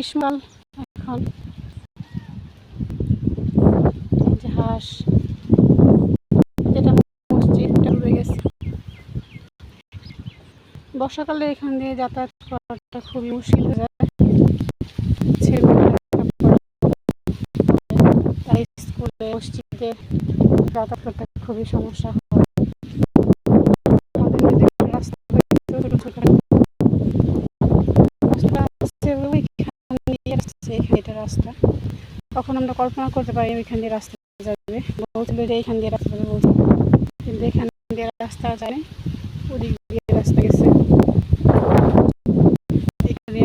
গ্রীষ্মকাল এখন। হাঁস মসজিদটা ডুবে গেছে। বর্ষাকালে এখান দিয়ে যাতায়াত করাটা খুবই মুশকিল হয়ে যায়। তাই স্কুলে, মসজিদে যাতায়াত করতে খুবই সমস্যা হয় আমাদের এদিকে রাস্তা ছোট ছোট রাস্তা আছে ওইখান দিয়ে এখানে এটা রাস্তা, তখন আমরা কল্পনা করতে পারি ওইখান দিয়ে রাস্তা যাবে। বলছিল যে এইখান দিয়ে রাস্তা যাবে বলছিল কিন্তু এখান দিয়ে রাস্তা যায় ওদিক দিয়ে রাস্তা গেছে। এখানে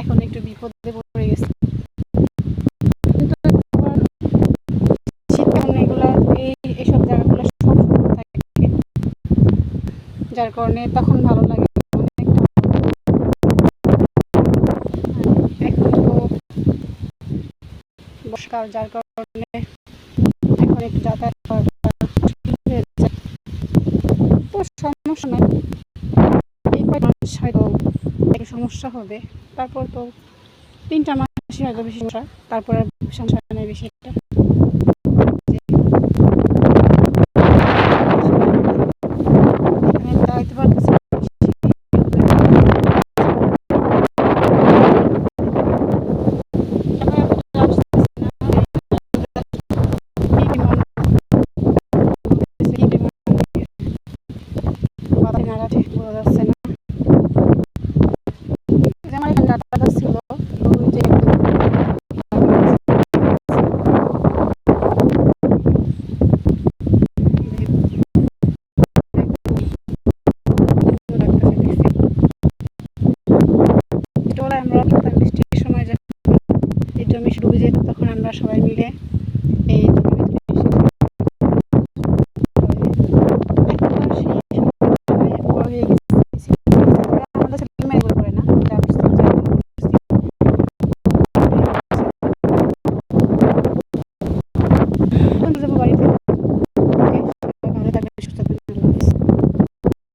এখন একটু বিপদে পড়ে গেছে। যার কারণে তখন ভালো লাগে অনেকটা এখন তো বর্ষাকাল যার কারণে এখন একটু যাতায়াত তো সমস্যা নয়। এই কয়েক মাস হয়তো সমস্যা হবে। তারপর তো তিনটা মাসই হয়তো বেশি সমস্যা, তারপর সমস্যা নেই বেশি একটা এখানে দাঁড়াইতে পারতেছি না বেশি। মাথায় নাড়াতে বোঝা যাচ্ছে না আমার এখানে ডাটা ছিল আমরা সময় যখন এই Что-то